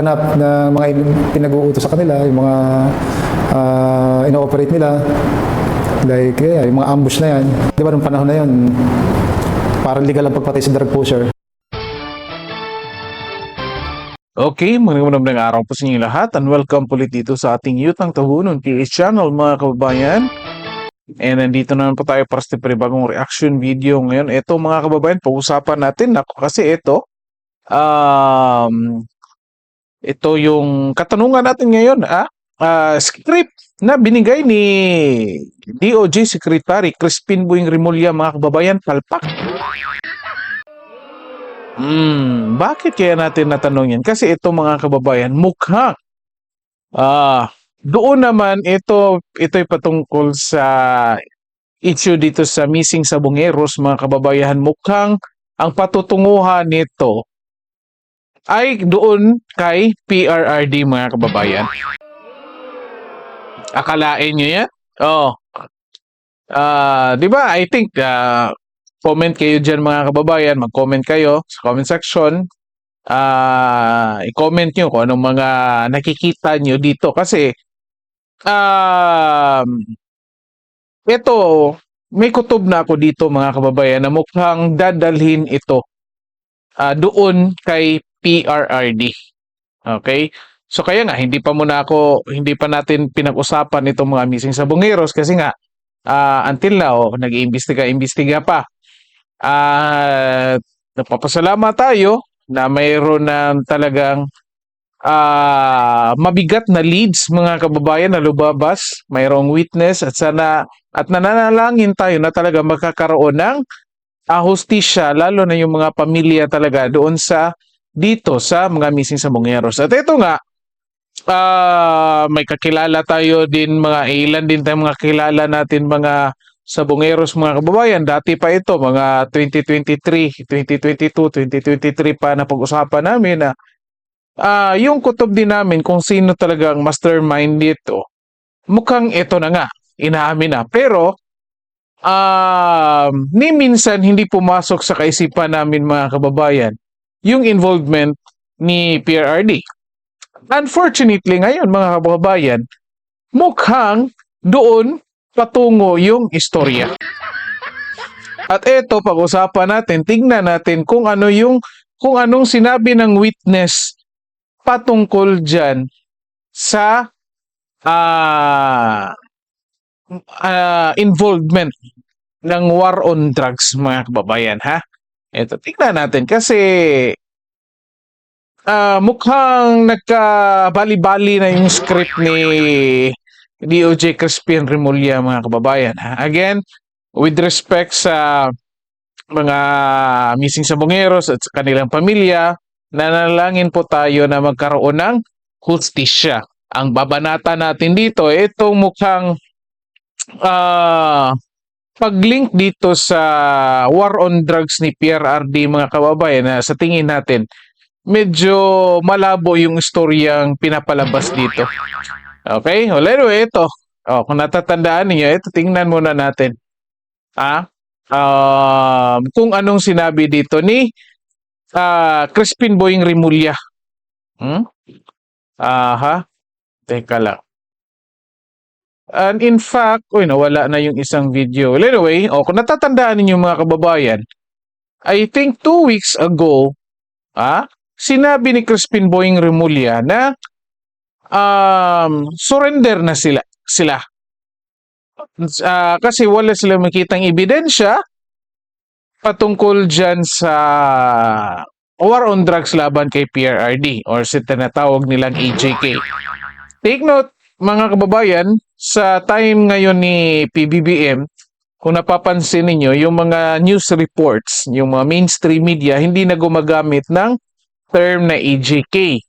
nagaganap na mga in- pinag-uutos sa kanila, yung mga uh, ino-operate nila. Like, yeah, yung mga ambush na yan. Di ba, nung panahon na yun, parang legal ang pagpatay sa drug pusher. Okay, magandang magandang araw po sa inyo lahat and welcome po ulit dito sa ating Yutang Tahunon PH channel mga kababayan. And nandito na po tayo para sa bagong reaction video ngayon. Ito mga kababayan, pag-usapan natin ako kasi ito um, ito yung katanungan natin ngayon, ah, ah, script na binigay ni DOJ Secretary Crispin Buing Rimulya mga kababayan, palpak. Hmm, bakit kaya natin natanong yan? Kasi ito mga kababayan, mukha. Ah, doon naman ito ito'y patungkol sa issue dito sa missing sa Bungeros mga kababayan. Mukhang ang patutunguhan nito ay doon kay PRRD mga kababayan. Akalain nyo yan? Oh. Ah, 'di ba? I think ah, comment kayo diyan mga kababayan, mag-comment kayo sa comment section. Ah, i-comment niyo kung anong mga nakikita niyo dito kasi um ito may kutob na ako dito mga kababayan na mukhang dadalhin ito ah, doon kay PRRD. Okay? So kaya nga hindi pa muna ako hindi pa natin pinag-usapan itong mga missing sa Bungeros kasi nga ah, until now nag-iimbestiga-imbestiga pa. At nagpapasalamat tayo na mayroon na talagang ah, mabigat na leads mga kababayan na lumabas, mayroong witness at sana at nananalangin tayo na talaga magkakaroon ng ah, hustisya lalo na yung mga pamilya talaga doon sa dito sa mga missing sa Bungeros. At ito nga ah, may kakilala tayo din mga ilan din tayong mga kilala natin mga sa Bungeros mga kababayan. Dati pa ito, mga 2023, 2022, 2023 pa na pag-usapan namin na ah yung kutob din namin kung sino talagang mastermind dito. Mukhang ito na nga, inaamin na. Pero, um, ni minsan hindi pumasok sa kaisipan namin mga kababayan yung involvement ni PRRD. Unfortunately ngayon mga kababayan, mukhang doon patungo yung istorya. At eto pag-usapan natin, tingnan natin kung ano yung kung anong sinabi ng witness patungkol diyan sa ah ah, involvement ng war on drugs mga kababayan ha. Ito tingnan natin kasi ah mukhang nagkabali-bali na yung script ni DOJ Crispin Remulla mga kababayan. Again, with respect sa mga missing sa Bungeros at sa kanilang pamilya, nanalangin po tayo na magkaroon ng hustisya. Ang babanata natin dito, itong mukhang ah pag-link dito sa war on drugs ni PRRD mga kababayan na sa tingin natin medyo malabo yung istoryang pinapalabas dito. Okay? Well, anyway, ito. Oh, kung natatandaan niyo, ito tingnan muna natin. Ah, um, kung anong sinabi dito ni ah, Crispin Boying Rimulya. Hmm? Aha. Teka lang. And in fact, uy, nawala na yung isang video. Well, anyway, oh, kung natatandaan ninyo mga kababayan, I think two weeks ago, ah, sinabi ni Crispin Boying Rimulya na um, surrender na sila. sila. Ah, kasi wala sila makitang ebidensya patungkol dyan sa war on drugs laban kay PRRD or sa tinatawag nilang EJK. Take note, mga kababayan, sa time ngayon ni PBBM, kung napapansin ninyo, yung mga news reports, yung mga mainstream media, hindi na gumagamit ng term na EJK.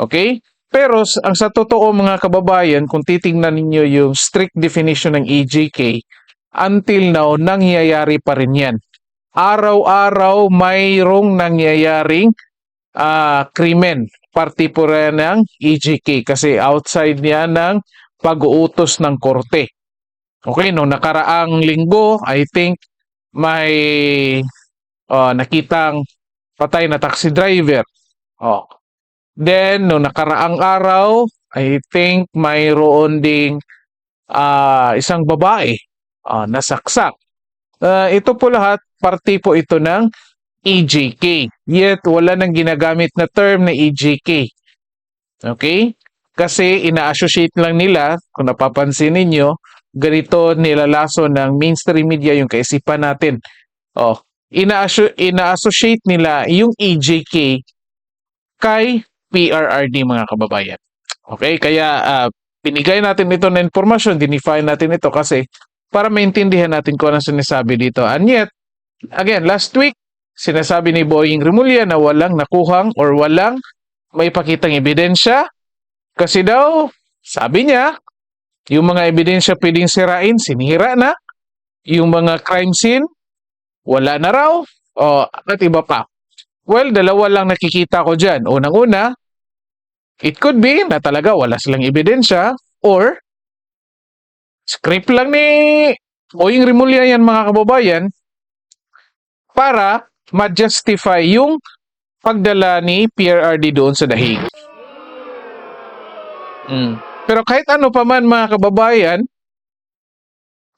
Okay? Pero ang sa totoo mga kababayan, kung titingnan ninyo yung strict definition ng EJK, until now, nangyayari pa rin yan. Araw-araw mayroong nangyayaring ah krimen, partipura ng EJK kasi outside niya ng pag-uutos ng korte. Okay, no nakaraang linggo, I think may ah, nakitang patay na taxi driver. Oh, Then, no nakaraang araw, I think mayroon ding ah, isang babae ah, nasaksak. Ah, ito po lahat, parte po ito ng EJK. Yet, wala nang ginagamit na term na EJK. Okay? Kasi ina-associate lang nila, kung napapansin ninyo, ganito nilalaso ng mainstream media yung kaisipan natin. Oh, ina-associate nila yung EJK kay PRRD mga kababayan. Okay, kaya ah, binigay natin ito na informasyon, dinify natin ito kasi para maintindihan natin kung ano sinasabi dito. And yet, again, last week, sinasabi ni Boying Remulla na walang nakuhang or walang may pakitang ebidensya kasi daw, sabi niya, yung mga ebidensya pwedeng sirain, sinira na. Yung mga crime scene, wala na raw. O, at iba pa. Well, dalawa lang nakikita ko dyan. Unang-una, it could be na talaga wala silang ebidensya or script lang ni Boying Remulla yan mga kababayan para ma-justify yung pagdala ni PRRD doon sa dahig. Mm. Pero kahit ano pa man mga kababayan,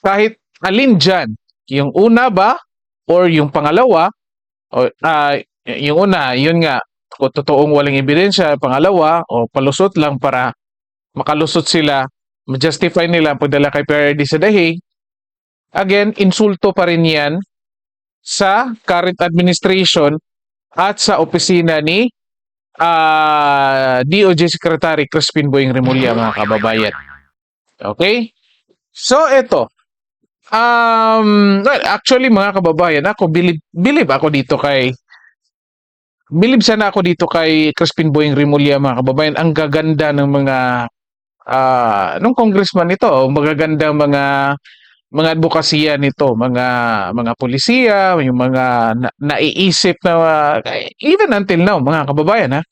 kahit alin dyan, yung una ba or yung pangalawa, o ah, yung una, yun nga, kung totoong walang ebidensya, pangalawa, o palusot lang para makalusot sila, ma-justify nila ang pagdala kay PRD sa dahig, again, insulto pa rin yan sa current administration at sa opisina ni ah, DOJ Secretary Crispin Boying Remulla, mga kababayan. Okay? So, ito. Um, well, actually, mga kababayan, ako, believe, believe ako dito kay Believe sana ako dito kay Crispin Boying Remulla, mga kababayan. Ang gaganda ng mga ah nung congressman ito, magaganda mga mga advokasya nito, mga mga polisiya, yung mga na, naiisip na uh, even until now, mga kababayan ha.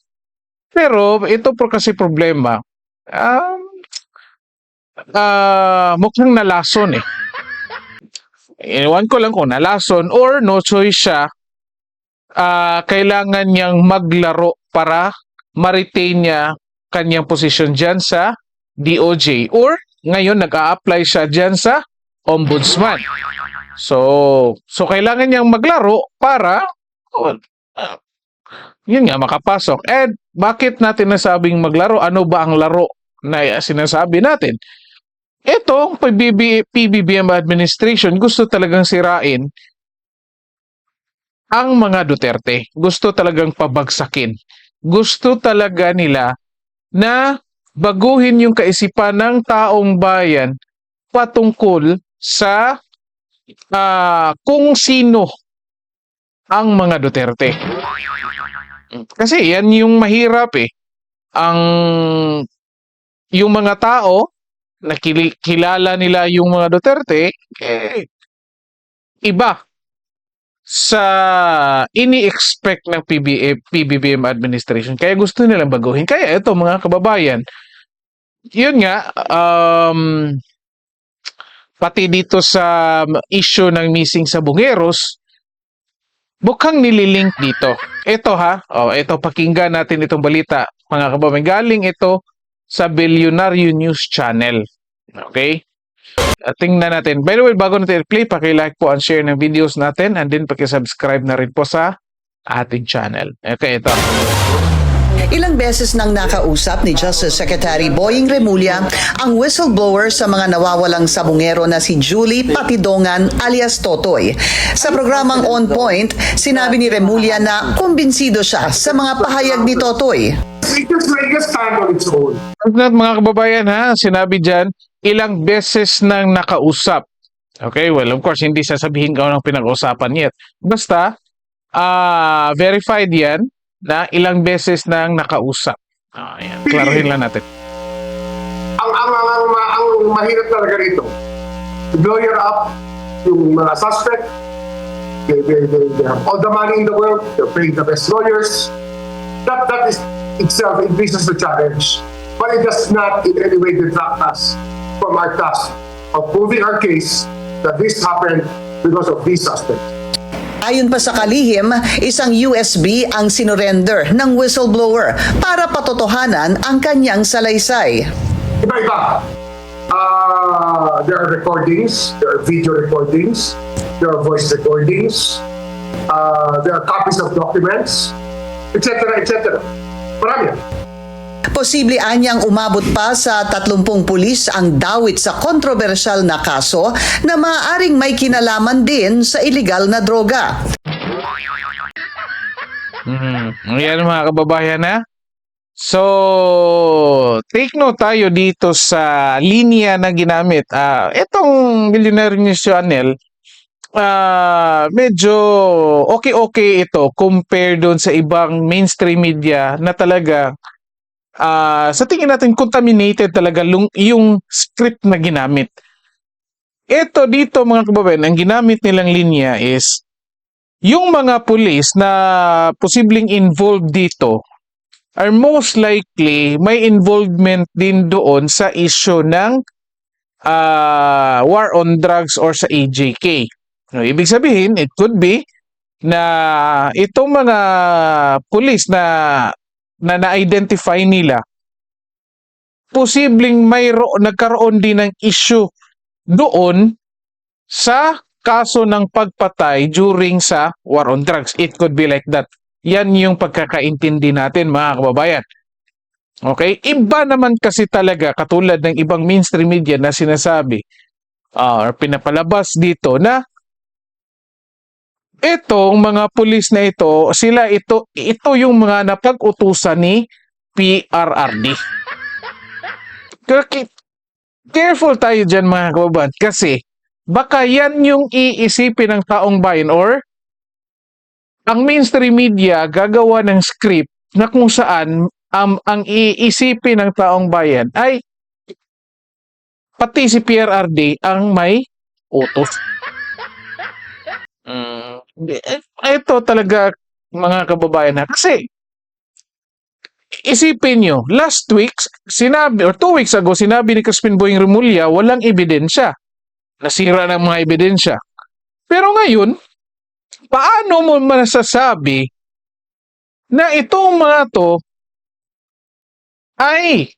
Pero ito po kasi problema, um, ah mukhang nalason eh. Ewan ko lang kung nalason or no choice siya, ah kailangan niyang maglaro para ma-retain niya kanyang posisyon dyan sa DOJ or ngayon nag-a-apply siya dyan sa ombudsman. So, so kailangan niyang maglaro para ah, yun nga makapasok. And bakit natin nasabing maglaro? Ano ba ang laro na sinasabi natin? Ito, PBB, PBBM administration gusto talagang sirain ang mga Duterte. Gusto talagang pabagsakin. Gusto talaga nila na baguhin yung kaisipan ng taong bayan patungkol sa ah, kung sino ang mga Duterte. Kasi yan yung mahirap eh. Ang yung mga tao na kilala nila yung mga Duterte eh, iba sa ini-expect ng PBA, PBBM administration. Kaya gusto nilang baguhin. Kaya ito mga kababayan, yun nga, um, pati dito sa issue ng missing sa Bungeros, mukhang nililink dito. Ito ha, oh, ito pakinggan natin itong balita. Mga kababayan, galing ito sa Billionaire News Channel. Okay? Uh, tingnan natin. By the way, bago natin i-play, paki-like po and share ng videos natin and then paki-subscribe na rin po sa ating channel. Okay, ito. Ilang beses nang nakausap ni Justice Secretary Boying Remulla ang whistleblower sa mga nawawalang sabungero na si Julie Patidongan alias Totoy. Sa programang On Point, sinabi ni Remulla na kumbinsido siya sa mga pahayag ni Totoy. It just like stand on its own. Mga kababayan ha, sinabi dyan, ilang beses nang nakausap. Okay, well, of course, hindi sasabihin ko ng pinag-usapan yet. Basta, ah verified yan na ilang beses nang nakausap. Ah, yan. Klaruhin lang natin. Ang, ang, ang, ang, ang mahirap talaga rito, to lawyer up yung mga suspect, they, they, they, they have all the money in the world, they're paying the best lawyers. That, that is itself increases the challenge. But it does not in any way detract us from our task of proving our case that this happened because of these suspects. Ayon pa sa kalihim, isang USB ang sinurrender ng whistleblower para patotohanan ang kanyang salaysay. Iba-iba. Uh, there are recordings, there are video recordings, there are voice recordings, uh, there are copies of documents, etc., etc. Marami. Posible anyang umabot pa sa 30 pulis ang dawit sa kontrobersyal na kaso na maaaring may kinalaman din sa illegal na droga. Hmm. Ayan mga kababayan ha. So, take note tayo dito sa linya na ginamit. Ah, itong Billionaire News Channel, ah, medyo okay-okay ito compare doon sa ibang mainstream media na talaga ah, sa tingin natin contaminated talaga yung script na ginamit. Ito dito mga kababayan, ang ginamit nilang linya is yung mga pulis na posibleng involved dito are most likely may involvement din doon sa issue ng ah, war on drugs or sa AJK. No, ibig sabihin, it could be na itong mga pulis na na na-identify nila posibleng mayro nagkaroon din ng issue doon sa kaso ng pagpatay during sa war on drugs. It could be like that. Yan yung pagkakaintindi natin mga kababayan. Okay? Iba naman kasi talaga katulad ng ibang mainstream media na sinasabi ah, or pinapalabas dito na itong mga pulis na ito, sila ito, ito yung mga napag-utusan ni PRRD. Careful tayo dyan mga kababayan kasi baka yan yung iisipin ng taong bayan or ang mainstream media gagawa ng script na kung saan um, ang iisipin ng taong bayan ay pati si PRRD ang may utos. Mm, eh, ito talaga mga kababayan na kasi isipin nyo, last week, sinabi, or two weeks ago, sinabi ni Crispin Boying Remulla, walang ebidensya. Nasira ng mga ebidensya. Pero ngayon, paano mo masasabi na itong mga to ay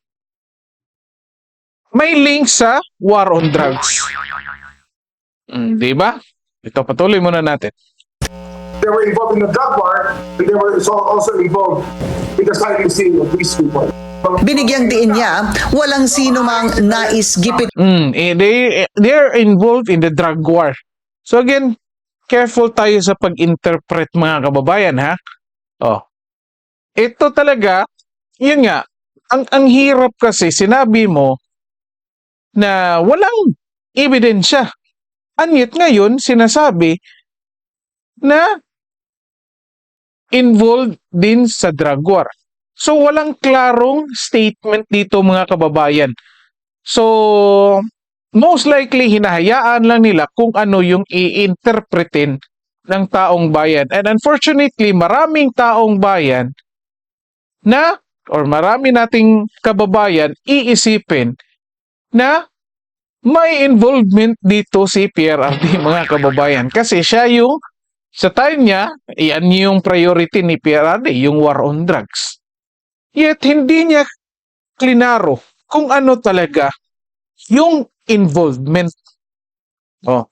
may link sa war on drugs? Mm, di ba? Ito, patuloy muna natin. They were involved in the drug war, and they were so- also involved in the silencing of these people. Binigyang diin niya, walang sino mang nais gipit Mm, eh, they they're involved in the drug war. So again, careful tayo sa pag-interpret mga kababayan ha. Oh. Ito talaga, yun nga, ang ang hirap kasi sinabi mo na walang ebidensya. Anyat ngayon sinasabi na involved din sa drug war. So walang klarong statement dito mga kababayan. So most likely hinahayaan lang nila kung ano yung i-interpretin ng taong bayan. And unfortunately, maraming taong bayan na or marami nating kababayan iisipin na may involvement dito si PRRD mga kababayan kasi siya yung sa time niya, yan yung priority ni PRRD, yung war on drugs. Yet hindi niya klinaro kung ano talaga yung involvement. Oh.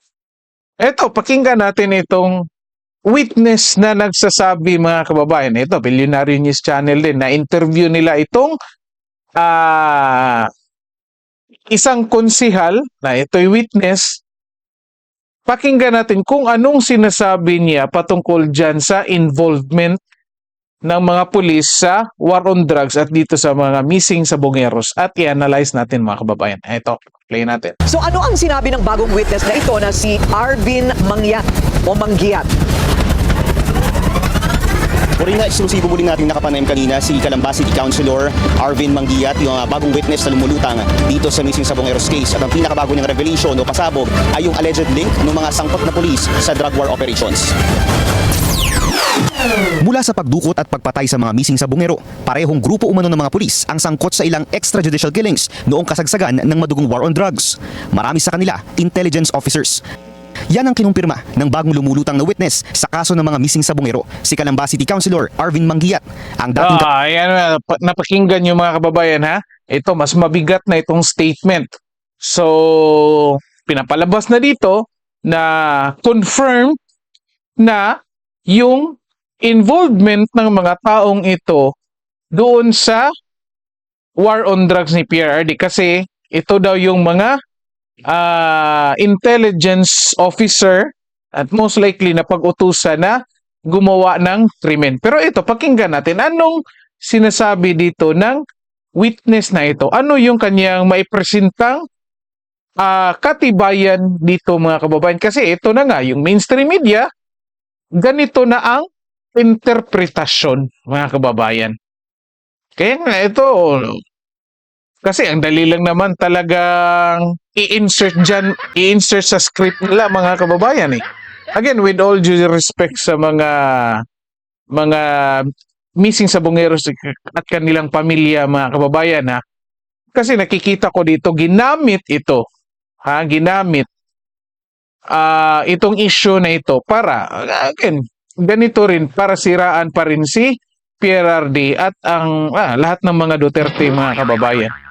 Eto, pakinggan natin itong witness na nagsasabi mga kababayan. Ito, Billionaire News Channel din. Na-interview nila itong ah isang konsihal na ito'y witness. Pakinggan natin kung anong sinasabi niya patungkol dyan sa involvement ng mga pulis sa war on drugs at dito sa mga missing sa Bongeros at i-analyze natin mga kababayan. Ito, play natin. So ano ang sinabi ng bagong witness na ito na si Arvin Mangyat o Manggiat? Morena, eksklusibo muli natin nakapanayam kanina si Calamba City Councilor Arvin Mangiat, yung uh, bagong witness na lumulutang dito sa missing Sabongeros case. At ang pinakabago niyang revelation o pasabog ay yung alleged link ng mga sangkot na pulis sa drug war operations. Mula sa pagdukot at pagpatay sa mga missing sa Bungero, parehong grupo umano ng mga pulis ang sangkot sa ilang extrajudicial killings noong kasagsagan ng madugong war on drugs. Marami sa kanila, intelligence officers. Yan ang kinumpirma ng bagong lumulutang na witness sa kaso ng mga missing sa Bungero, si Calamba City Councilor Arvin Mangiat. Ang dating Ah, ayan, pa- napakinggan nyo mga kababayan ha. Ito, mas mabigat na itong statement. So, pinapalabas na dito na confirm na yung involvement ng mga taong ito doon sa war on drugs ni PRRD kasi ito daw yung mga ah, intelligence officer at most likely na pag-utusan na gumawa ng krimen. Pero ito, pakinggan natin. Anong sinasabi dito ng witness na ito? Ano yung kanyang maipresentang ah, katibayan dito mga kababayan? Kasi ito na nga, yung mainstream media, ganito na ang interpretasyon mga kababayan. Kaya nga ito, kasi ang dali lang naman talagang i-insert dyan, i-insert sa script nila mga kababayan eh. Again, with all due respect sa mga mga missing sa bungeros at kanilang pamilya mga kababayan ha. Kasi nakikita ko dito ginamit ito. Ha, ginamit ah itong issue na ito para again ganito rin para siraan pa rin si PRRD at ang ah, lahat ng mga Duterte mga kababayan.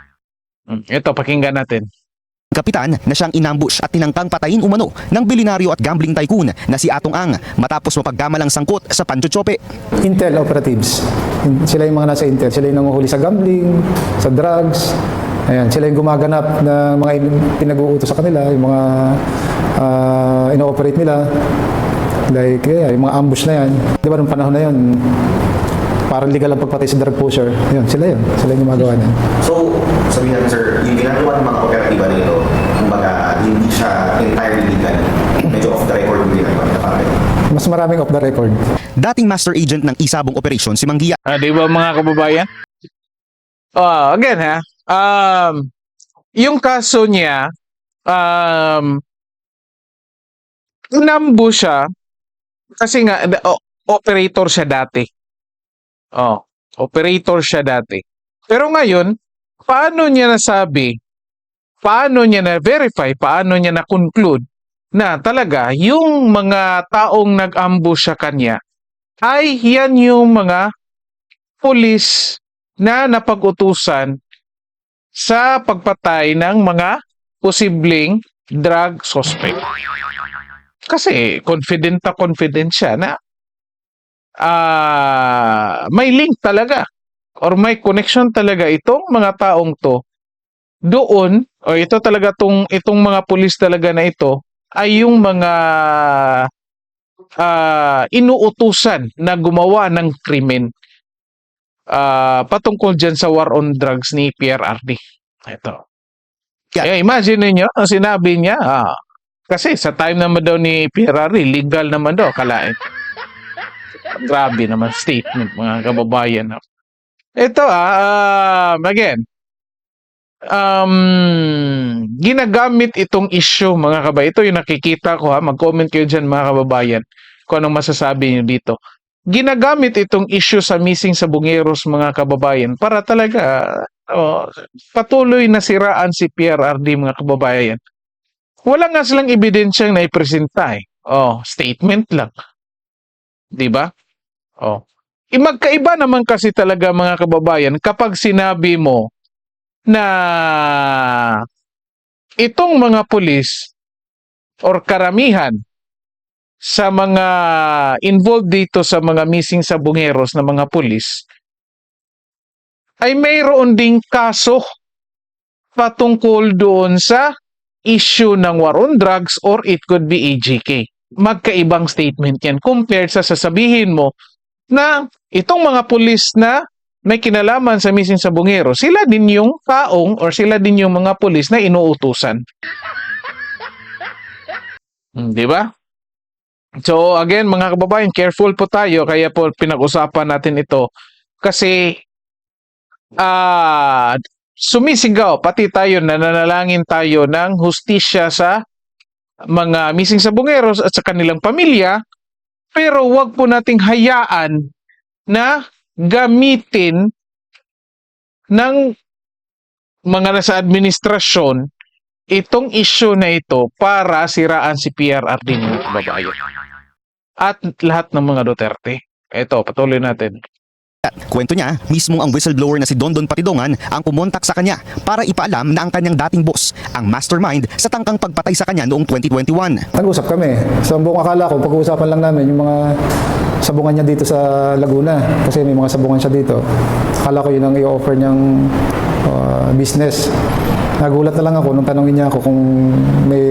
Hmm, Ito pakinggan natin. kapitan na siyang inambush at tinangkang patayin umano ng bilinaryo at gambling tycoon na si Atong Ang matapos mapaggamalang sangkot sa Panchochope. Intel operatives. Sila yung mga nasa Intel. Sila yung nanguhuli sa gambling, sa drugs. Ayan, sila yung gumaganap ng mga in- pinag-uutos sa kanila, yung mga ah, ino-operate nila. Like, yeah, yung mga ambush na yan. Di ba nung panahon na yun, parang legal ang pagpatay sa drug pusher. Yun, sila yun. Sila yung gumagawa niyan. So, sabihin natin sir, yung ginagawa ng mga operatiba nito, kumbaga hindi siya entirely legal. Medyo off the record yung ginagawa nila parang Mas maraming off the record. Dating master agent ng isabong operasyon si Manggia Ah, di ba mga kababayan? Ah, again ha. Um, yung kaso niya, um, inambo siya kasi nga o- operator siya dati. Oh, operator siya dati. Pero ngayon, paano niya nasabi? Paano niya na-verify? Paano niya na-conclude na talaga yung mga taong nag-ambush sa kanya ay yan yung mga pulis na napag-utusan sa pagpatay ng mga posibleng drug suspect. Kasi confident na confident siya na ah may link talaga or may connection talaga itong mga taong to doon o ito talaga tong itong mga pulis talaga na ito ay yung mga ah, inuutusan na gumawa ng krimen ah, patungkol dyan sa war on drugs ni PRRD. Ito. Yeah. Eh, imagine niyo ang sinabi niya, ah, kasi sa time naman daw ni PRRD, legal naman daw, kalain. Grabe naman statement, mga kababayan. Ito, ah, um, again, um, ginagamit itong issue, mga kababayan. Ito yung nakikita ko, ha. Mag-comment kayo dyan, mga kababayan, kung anong masasabi niyo dito. Ginagamit itong issue sa missing sa bungeros, mga kababayan, para talaga oh, patuloy na siraan si PRRD, mga kababayan. Wala nga silang ebidensyang naipresenta eh. Oh, statement lang. 'Di ba? Oh. Eh, magkaiba naman kasi talaga mga kababayan kapag sinabi mo na itong mga pulis or karamihan sa mga involved dito sa mga missing sa bungeros na mga pulis ay mayroon ding kaso patungkol doon sa issue ng war on drugs or it could be AGK. Magkaibang statement yan compared sa sasabihin mo na itong mga pulis na may kinalaman sa missing sa bungero, sila din yung taong or sila din yung mga pulis na inuutusan. Hmm, Di ba? So again mga kababayan, careful po tayo kaya po pinag-usapan natin ito kasi ah sumisigaw pati tayo nananalangin tayo ng hustisya sa mga missing sa bungeros at sa kanilang pamilya pero wag po nating hayaan na gamitin ng mga nasa administrasyon itong issue na ito para siraan si PRRD mga kababayan. At lahat ng mga Duterte. Ito, patuloy natin. Kwento niya, mismong ang whistleblower na si Dondon Patidongan ang kumontak sa kanya para ipaalam na ang kanyang dating boss, ang mastermind sa tangkang pagpatay sa kanya noong 2021. Nag-usap kami. Ang buong akala ko, pag-uusapan lang namin yung mga sabungan niya dito sa Laguna. Kasi may mga sabungan siya dito. Akala ko yun ang i-offer niyang uh, business. Nagulat na lang ako nung tanongin niya ako kung may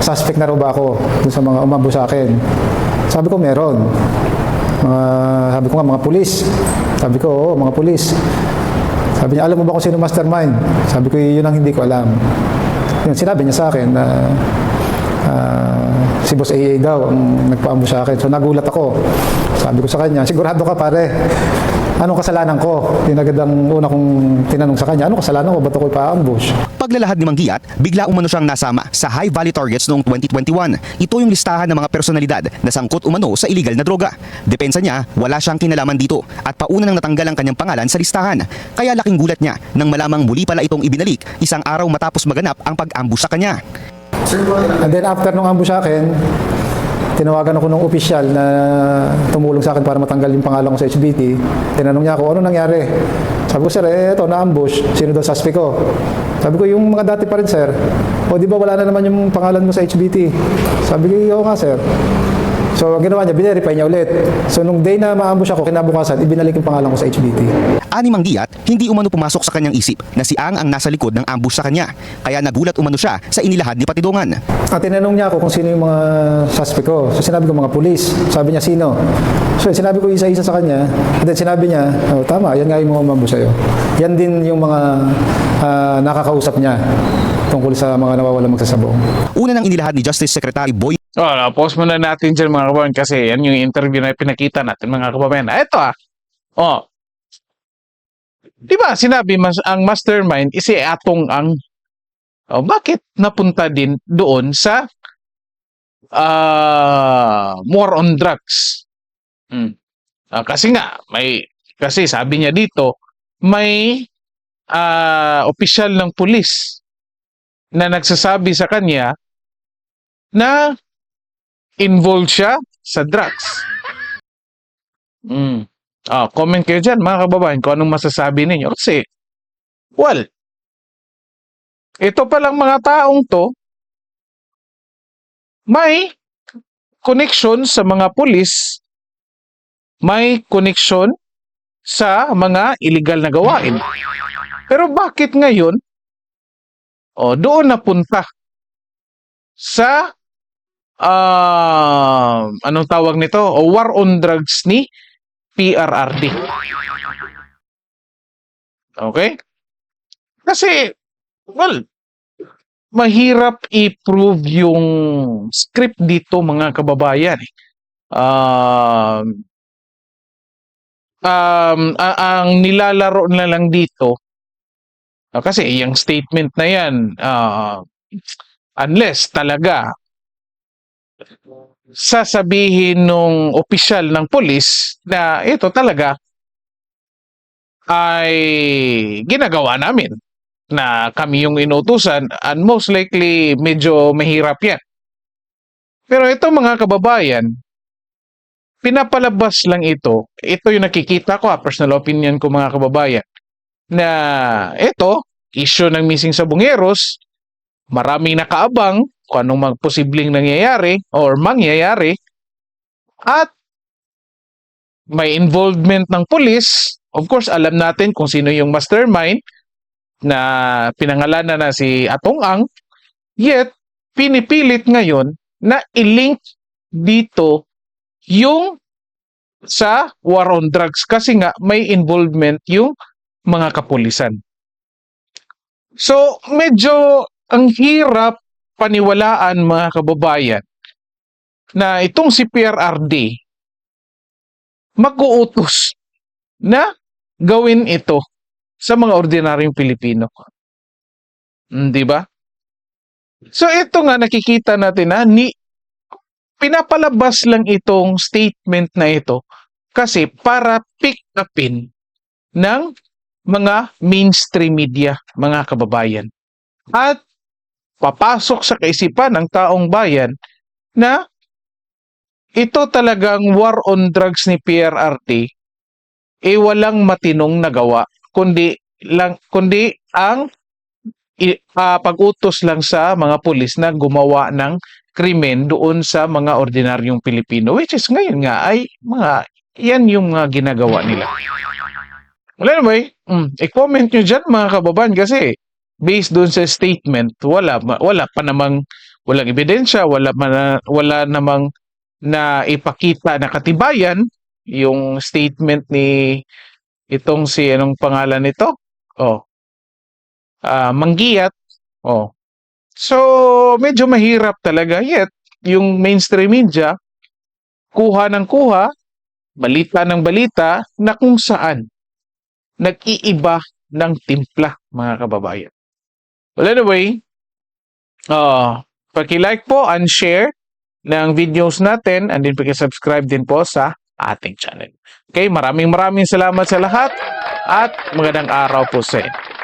suspect na raw ba ako dun sa mga umabo sa akin. Sabi ko meron. Mga, sabi ko nga mga pulis. Sabi ko, oo, mga pulis. Sabi niya, alam mo ba kung sino mastermind? Sabi ko, yun ang hindi ko alam. Yun, sinabi niya sa akin na ah, si Boss AA daw ang nagpaambo sa akin. So nagulat ako. Sabi ko sa kanya, sigurado ka pare, anong kasalanan ko? Yun agad ang una kong tinanong sa kanya, anong kasalanan ko? Ba't ako ipa-ambush? Paglalahad ni Manggiyat, bigla umano siyang nasama sa High Valley Targets noong 2021. Ito yung listahan ng mga personalidad na sangkot umano sa illegal na droga. Depensa niya, wala siyang kinalaman dito at pauna nang natanggal ang kanyang pangalan sa listahan. Kaya laking gulat niya nang malamang muli pala itong ibinalik isang araw matapos maganap ang pag-ambush sa kanya. And then after nung ambush sa akin, tinawagan ako ng opisyal na tumulong sa akin para matanggal yung pangalan ko sa HBT. Tinanong niya ako, ano nangyari? Sabi ko, sir, eh, ito, na-ambush. Sino daw suspect ko? Sabi ko, yung mga dati pa rin, sir. O, di ba wala na naman yung pangalan mo sa HBT? Sabi ko, oo nga, sir. So, ang ginawa niya, binerify niya ulit. So, nung day na ma-ambush ako, kinabukasan, ibinalik yung pangalan ko sa HBT. Ani Manggiyat, hindi umano pumasok sa kanyang isip na si Ang ang nasa likod ng ambush sa kanya. Kaya nagulat umano siya sa inilahad ni Patidongan. At tinanong niya ako kung sino yung mga suspect ko. So sinabi ko mga pulis. Sabi niya sino. So sinabi ko isa-isa sa kanya. At then sinabi niya, oh, tama, yan nga yung mga umambo sa'yo. Yan din yung mga ah, nakakausap niya tungkol sa mga nawawalang magsasabong. Una nang inilahad ni Justice Secretary Boy Oh, na-pause muna natin dyan mga kababayan kasi yan yung interview na pinakita natin mga kababayan. Ah, ito ah. Oh. Di ba sinabi mas ang mastermind is si Atong ang oh, bakit napunta din doon sa ah war on drugs? Hmm. Ah, kasi nga may kasi sabi niya dito may ah opisyal ng pulis na nagsasabi sa kanya na involved siya sa drugs. Mm. Ah, comment kayo dyan mga kababayan kung anong masasabi ninyo. Kasi, well, ito palang mga taong to, may connection sa mga pulis, may connection sa mga illegal na gawain. Pero bakit ngayon, oh, doon napunta sa ah anong tawag nito? O war on drugs ni PRRD. Okay? Kasi, well, mahirap i-prove yung script dito mga kababayan. eh. Um, um, ang nilalaro na lang dito, ah, kasi yung statement na yan, ah, unless talaga sasabihin nung opisyal ng pulis na ito talaga ay ginagawa namin na kami yung inutusan and most likely medyo mahirap yan. Pero ito mga kababayan, pinapalabas lang ito. Ito yung nakikita ko, ah, personal opinion ko mga kababayan, na ito, issue ng missing sa bungeros, maraming nakaabang kung anong magposibleng nangyayari or mangyayari at may involvement ng pulis. Of course, alam natin kung sino yung mastermind na pinangalanan na si Atong Ang. Yet, pinipilit ngayon na i-link dito yung sa war on drugs kasi nga may involvement yung mga kapulisan. So, medyo ang hirap paniwalaan mga kababayan na itong si PRRD mag-uutos na gawin ito sa mga ordinaryong Pilipino. Mm, Di ba? So ito nga nakikita natin na ni pinapalabas lang itong statement na ito kasi para pick upin ng mga mainstream media, mga kababayan. At papasok sa kaisipan ng taong bayan na ito talagang war on drugs ni PRRT eh walang matinong nagawa kundi lang kundi ang ah, pag-utos lang sa mga pulis na gumawa ng krimen doon sa mga ordinaryong Pilipino which is ngayon nga ay mga yan yung mga ginagawa nila. Well, anyway, mm, i-comment nyo dyan mga kababayan kasi based doon sa statement, wala, wala pa namang, walang ebidensya, wala, man, wala namang na ipakita na katibayan yung statement ni itong si anong pangalan nito? Oh. Ah, Manggiyat. Oh. So, medyo mahirap talaga yet yung mainstream media kuha ng kuha, balita ng balita na kung saan nag-iiba ng timpla, mga kababayan. Well, anyway, uh, paki-like po and share ng videos natin and then paki-subscribe din po sa ating channel. Okay, maraming maraming salamat sa lahat at magandang araw po sa inyo.